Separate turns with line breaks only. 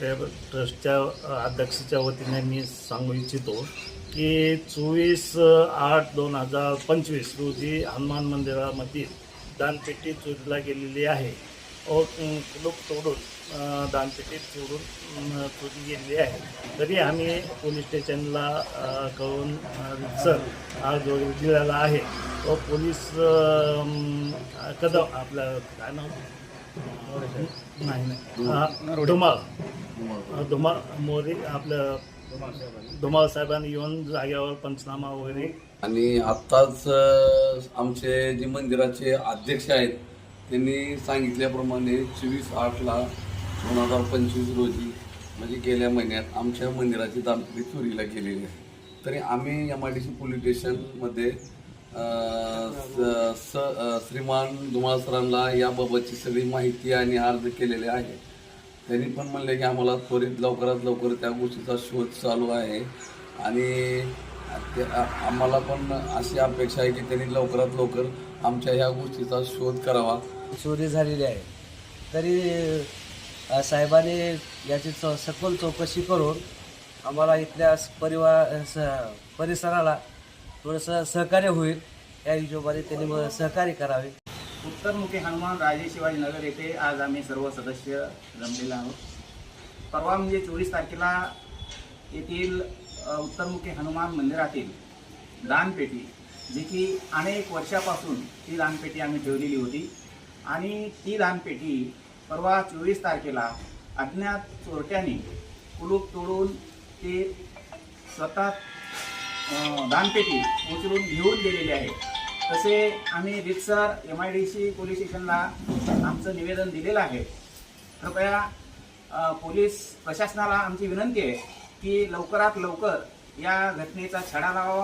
Charitable ट्रस्टच्या अध्यक्षाच्या वतीने मी सांगू इच्छितो की चोवीस आठ दोन हजार पंचवीस रोजी हनुमान मंदिरामध्ये दानपेटी चोरीला गेलेली आहे. व कुलूप तोडून दानपेटी चोरून चोरी गेलेली आहे. तरी आम्ही पोलीस स्टेशनला कळून सर हा जो दिलेला आहे व पोलीस कदम आपलं काय नाव? नाही नाही धुमाळ. धुमाळ मोरे आपलं धुमाळ साहेबांनी येऊन जाग्यावर पंचनामा वगैरे.
आणि आत्ताच आमचे जे मंदिराचे अध्यक्ष आहेत त्यांनी सांगितल्याप्रमाणे चोवीस आठला दोन हजार पंचवीस रोजी म्हणजे गेल्या महिन्यात आमच्या मंदिराची दानपेटी चोरीला गेलेली आहे. तरी आम्ही M I D C police स्टेशनमध्ये स- श्रीमान धुमाळ सरांना याबाबतची सगळी माहिती आणि अर्ज केलेले आहे. त्यांनी पण म्हणले की आम्हाला त्वरित लवकरात लवकर त्या गोष्टीचा शोध चालू आहे. आणि ते- आम्हाला पण अशी अपेक्षा आहे की त्यांनी लवकरात लवकर आमच्या ह्या गोष्टीचा शोध करावा.
चोरी झालेली आहे. तरी साहेबांनी याची चौ सखोल चौकशी करून आम्हाला इथल्या स- परिवार स परिसराला थोडंसं सहकार्य होईल. या हिशोबाने त्यांनी सहकार्य करावे.
उत्तरमुखी हनुमान राजे शिवाजीनगर येथे आज आम्ही सर्व सदस्य जमलेलो आहोत. परवा म्हणजे चोवीस तारखेला येथील उत्तरमुखी हनुमान मंदिरातील दानपेटी जी की अनेक वर्षापासून ती दानपेटी आम्ही ठेवलेली होती. आणि ती दानपेटी परवा चोवीस तारखेला अज्ञात चोरट्यांनी कुलूप तोडून ते स्वतः अ, दानपेटी उचलून घेऊन गेलेली आहे तसे आम्ही रितसर M I D C police स्टेशनला आमचं निवेदन दिलेलं आहे. कृपया पोलीस प्रशासनाला आमची विनंती आहे की लवकरात लवकर या घटनेचा छडा लावावा.